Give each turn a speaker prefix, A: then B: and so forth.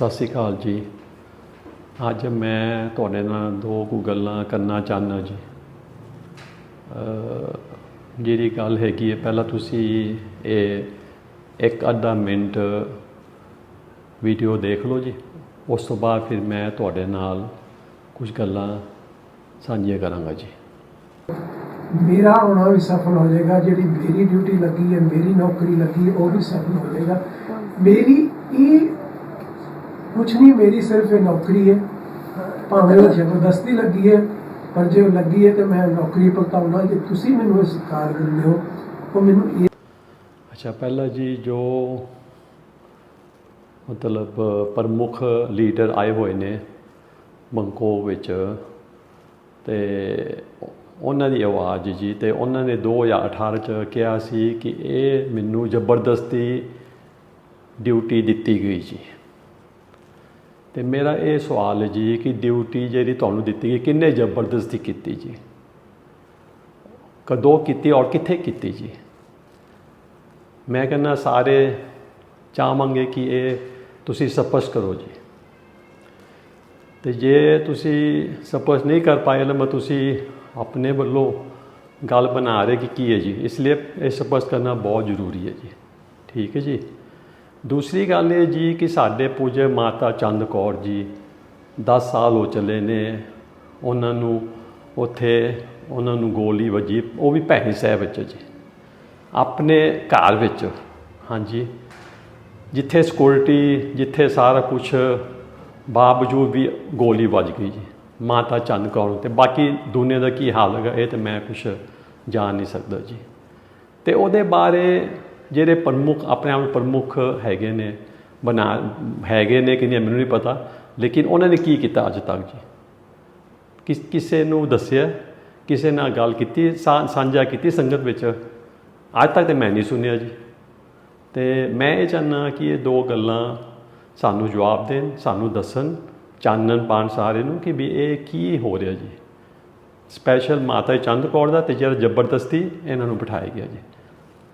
A: ਸਤਿ ਸ਼੍ਰੀ ਅਕਾਲ ਜੀ। ਅੱਜ ਮੈਂ ਤੁਹਾਡੇ ਨਾਲ ਦੋ ਕੁ ਗੱਲਾਂ ਕਰਨਾ ਚਾਹੁੰਦਾ ਜੀ। ਜਿਹੜੀ ਗੱਲ ਹੈਗੀ ਹੈ, ਪਹਿਲਾਂ ਤੁਸੀਂ ਇਹ ਇੱਕ ਅੱਧਾ ਮਿੰਟ ਵੀਡੀਓ ਦੇਖ ਲਓ ਜੀ। ਉਸ ਤੋਂ ਬਾਅਦ ਫਿਰ ਮੈਂ ਤੁਹਾਡੇ ਨਾਲ ਕੁਝ ਗੱਲਾਂ ਸਾਂਝੀਆਂ ਕਰਾਂਗਾ ਜੀ।
B: ਮੇਰਾ ਆਉਣਾ ਵੀ ਸਫਲ ਹੋ ਜਾਏਗਾ, ਜਿਹੜੀ ਮੇਰੀ ਡਿਊਟੀ ਲੱਗੀ ਹੈ, ਮੇਰੀ ਨੌਕਰੀ ਲੱਗੀ ਉਹ ਵੀ ਸਫਲ ਹੋ ਜਾਏਗਾ। ਮੇਰੀ ਇਹ ਕੁਛ ਨਹੀਂ, ਮੇਰੀ ਸਿਰਫ ਇਹ ਨੌਕਰੀ ਹੈ। ਭਾਵੇਂ ਉਹ ਜ਼ਬਰਦਸਤੀ ਲੱਗੀ ਹੈ, ਪਰ ਜੇ ਉਹ ਲੱਗੀ ਹੈ ਤੇ ਮੈਂ ਨੌਕਰੀ ਭੁਗਤਾਉਣਾ ਕਿ ਤੁਸੀਂ ਮੈਨੂੰ ਇਹ ਸਤਿਕਾਰ ਦਿੰਦੇ ਹੋ, ਉਹ ਮੈਨੂੰ ਇਹ
A: ਅੱਛਾ, ਪਹਿਲਾਂ ਜੀ ਜੋ ਮਤਲਬ ਪ੍ਰਮੁੱਖ ਲੀਡਰ ਆਏ ਹੋਏ ਨੇ ਬੰਕੋ ਵਿੱਚ ਤੇ ਉਹਨਾਂ ਦੀ ਆਵਾਜ਼ ਜੀ, ਤੇ ਉਹਨਾਂ ਨੇ 2018 ਚ ਕਿਹਾ ਸੀ ਕਿ ਇਹ ਮੈਨੂੰ ਜ਼ਬਰਦਸਤੀ ਡਿਊਟੀ ਦਿੱਤੀ ਗਈ ਜੀ। ਤੇ ਮੇਰਾ ਇਹ ਸਵਾਲ ਹੈ ਜੀ ਕਿ ਡਿਊਟੀ ਜਿਹੜੀ ਤੁਹਾਨੂੰ ਦਿੱਤੀ ਗਈ, ਕਿੰਨੇ ਜ਼ਬਰਦਸਤੀ ਕੀਤੀ ਜੀ? ਕਦੋਂ ਕੀਤੀ ਔਰ ਕਿੱਥੇ ਕੀਤੀ ਜੀ? ਮੈਂ ਕਹਿੰਦਾ ਸਾਰੇ ਚਾਹਾਂਗੇ ਕਿ ਇਹ ਤੁਸੀਂ ਸਪਸ਼ਟ ਕਰੋ ਜੀ। ਤੇ ਜੇ ਤੁਸੀਂ ਸਪਸ਼ਟ ਨਹੀਂ ਕਰ ਪਾਏ ਨਾ, ਮੈਂ ਤੁਸੀਂ ਆਪਣੇ ਵੱਲੋਂ ਗੱਲ ਬਣਾ ਰਹੇ ਕਿ ਕੀ ਹੈ ਜੀ? ਇਸ ਲਈ ਇਹ ਸਪਸ਼ਟ ਕਰਨਾ ਬਹੁਤ ਜ਼ਰੂਰੀ ਹੈ ਜੀ। ਠੀਕ ਹੈ ਜੀ? ਦੂਸਰੀ ਗੱਲ ਇਹ ਜੀ ਕਿ ਸਾਡੇ ਪੂਜੇ ਮਾਤਾ ਚੰਦ ਕੌਰ ਜੀ 10 ਸਾਲ ਹੋ ਚਲੇ ਨੇ। ਉਹਨਾਂ ਨੂੰ ਉੱਥੇ ਉਹਨਾਂ ਨੂੰ ਗੋਲੀ ਵੱਜੀ। ਉਹ ਵੀ ਭੈਣੀ ਸਾਹਿਬ ਵਿੱਚ ਜੀ। ਆਪਣੇ ਘਰ ਵਿੱਚ, ਹਾਂਜੀ। ਜਿੱਥੇ ਸਿਕਿਉਰਿਟੀ ਜਿੱਥੇ ਸਾਰਾ ਕੁਝ ਬਾਵਜੂਦ ਵੀ ਗੋਲੀ ਵੱਜ ਗਈ ਜੀ, ਮਾਤਾ ਚੰਦ ਕੌਰ ਤੇ ਬਾਕੀ ਦੁਨੀਆ ਦਾ ਕੀ ਹਾਲ ਹੈਗਾ, ਇਹ ਤੇ ਮੈਂ ਕੁਝ ਜਾਣ ਨਹੀਂ ਸਕਦਾ ਜੀ। ਤੇ ਉਹਦੇ ਬਾਰੇ ਜਿਹੜੇ ਪ੍ਰਮੁੱਖ, ਆਪਣੇ ਆਪ ਨੂੰ ਪ੍ਰਮੁੱਖ ਹੈਗੇ ਨੇ, ਬਣਾ, ਹੈਗੇ ਨੇ ਕਿ ਨਹੀਂ ਮੈਨੂੰ ਨਹੀਂ ਪਤਾ। ਲੇਕਿਨ ਉਹਨਾਂ ਨੇ ਕੀ ਕੀਤਾ ਅੱਜ ਤੱਕ ਜੀ? ਕਿਸ, ਕਿਸੇ ਨੂੰ ਦੱਸਿਆ? ਕਿਸੇ ਨਾਲ ਗੱਲ ਕੀਤੀ? ਸਾਂਝਾ ਕੀਤੀ ਸੰਗਤ ਵਿੱਚ? ਅੱਜ ਤੱਕ ਤੇ ਮੈਂ ਨਹੀਂ ਸੁਣਿਆ ਜੀ। ਤੇ ਮੈਂ ਇਹ ਚਾਹੁੰਦਾ ਕਿ ਇਹ ਦੋ ਗੱਲਾਂ ਸਾਨੂੰ ਜਵਾਬ ਦੇਣ, ਸਾਨੂੰ ਦੱਸਣ, ਚਾਨਣ ਪਾਣ ਸਾਰੇ ਨੂੰ ਕਿ ਵੀ ਇਹ ਕੀ ਹੋ ਰਿਹਾ ਜੀ? ਸਪੈਸ਼ਲ ਮਾਤਾ ਚੰਦ ਕੌਰ ਦਾ ਤੇ ਜਿਹੜਾ ਜ਼ਬਰਦਸਤੀ ਇਹਨਾਂ ਨੂੰ ਬਿਠਾਇਆ ਗਿਆ ਜੀ।